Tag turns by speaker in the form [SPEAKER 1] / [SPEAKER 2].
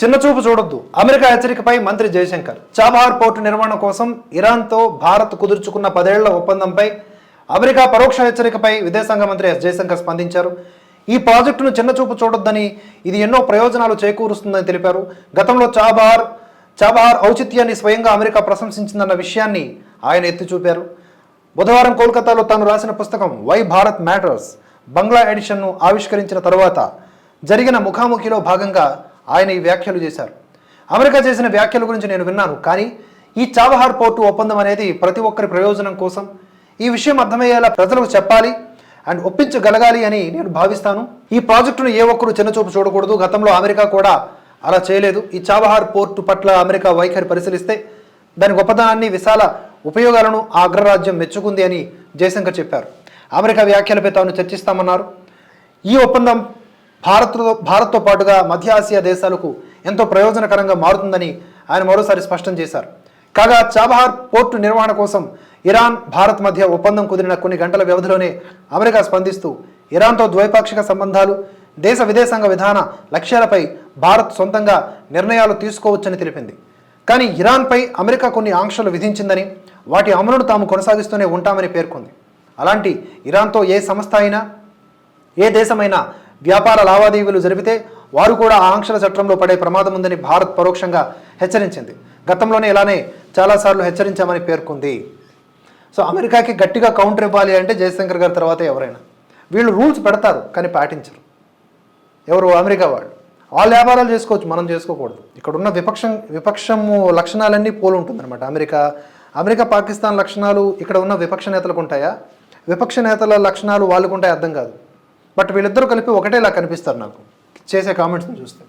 [SPEAKER 1] చిన్న చూపు చూడొద్దు. అమెరికా హెచ్చరికపై మంత్రి జయశంకర్. చాబహార్ పోర్టు నిర్మాణం కోసం ఇరాన్తో భారత్ కుదుర్చుకున్న పదేళ్ళ ఒప్పందంపై అమెరికా పరోక్ష హెచ్చరికపై విదేశాంగ మంత్రి ఎస్ జయశంకర్ స్పందించారు. ఈ ప్రాజెక్టును చిన్న చూపు చూడొద్దని ఇది ఎన్నో ప్రయోజనాలు చేకూరుస్తుందని తెలిపారు. గతంలో చాబహార్ చాబహార్ ఔచిత్యాన్ని స్వయంగా అమెరికా ప్రశంసించిందన్న విషయాన్ని ఆయన ఎత్తి చూపారు. బుధవారం కోల్కతాలో తాను రాసిన పుస్తకం వై భారత్ మ్యాటర్స్ బంగ్లా ఎడిషన్ను ఆవిష్కరించిన తరువాత జరిగిన ముఖాముఖిలో భాగంగా ఆయన ఈ వ్యాఖ్యలు చేశారు. అమెరికా చేసిన వ్యాఖ్యల గురించి నేను విన్నాను కానీ ఈ చాబహార్ పోర్టు ఒప్పందం అనేది ప్రతి ఒక్కరి ప్రయోజనం కోసం ఈ విషయం అర్థమయ్యేలా ప్రజలకు చెప్పాలి అండ్ ఒప్పించగలగాలి అని నేను భావిస్తాను. ఈ ప్రాజెక్టును ఏ ఒక్కరు చిన్నచూపు చూడకూడదు. గతంలో అమెరికా కూడా అలా చేయలేదు. ఈ చాబహార్ పోర్టు పట్ల అమెరికా వైఖరి పరిశీలిస్తే దాని గొప్పదనాన్ని విశాల ఉపయోగాలను ఆ అగ్రరాజ్యం మెచ్చుకుంది అని జయశంకర్ చెప్పారు. అమెరికా వ్యాఖ్యలపై తాను చర్చిస్తామన్నారు. ఈ ఒప్పందం భారత్తో భారత్తో పాటుగా మధ్య ఆసియా దేశాలకు ఎంతో ప్రయోజనకరంగా మారుతుందని ఆయన మరోసారి స్పష్టం చేశారు. కాగా చాబహార్ పోర్టు నిర్వహణ కోసం ఇరాన్ భారత్ మధ్య ఒప్పందం కుదిరిన కొన్ని గంటల వ్యవధిలోనే అమెరికా స్పందిస్తూ ఇరాన్తో ద్వైపాక్షిక సంబంధాలు దేశ విదేశాంగ విధాన లక్ష్యాలపై భారత్ సొంతంగా నిర్ణయాలు తీసుకోవచ్చని తెలిపింది. కానీ ఇరాన్పై అమెరికా కొన్ని ఆంక్షలు విధించిందని వాటి అమలును తాము కొనసాగిస్తూనే ఉంటామని పేర్కొంది. అలాంటి ఇరాన్తో ఏ సంస్థ అయినా ఏ దేశమైనా వ్యాపార లావాదేవీలు జరిపితే వారు కూడా ఆంక్షల చట్టంలో పడే ప్రమాదం ఉందని భారత్ పరోక్షంగా హెచ్చరించింది. గతంలోనే ఇలానే చాలాసార్లు హెచ్చరించామని పేర్కొంది. సో అమెరికాకి గట్టిగా కౌంటర్ ఇవ్వాలి అంటే జయశంకర్ గారి తర్వాత ఎవరైనా. వీళ్ళు రూల్స్ పెడతారు కానీ పాటించరు. ఎవరు? అమెరికా వాళ్ళు. వాళ్ళు వ్యాపారాలు చేసుకోవచ్చు మనం చేసుకోకూడదు. ఇక్కడ ఉన్న విపక్షం విపక్షము లక్షణాలన్నీ పోలు ఉంటుందన్నమాట. అమెరికా అమెరికా పాకిస్తాన్ లక్షణాలు ఇక్కడ ఉన్న విపక్ష నేతలకు ఉంటాయా? విపక్ష నేతల లక్షణాలు వాళ్ళకు ఉంటాయి అర్థం కాదు. బట్ వీళ్ళిద్దరూ కలిపి ఒకటేలా కనిపిస్తారు నాకు. చేసే కామెంట్స్ని చూస్తే.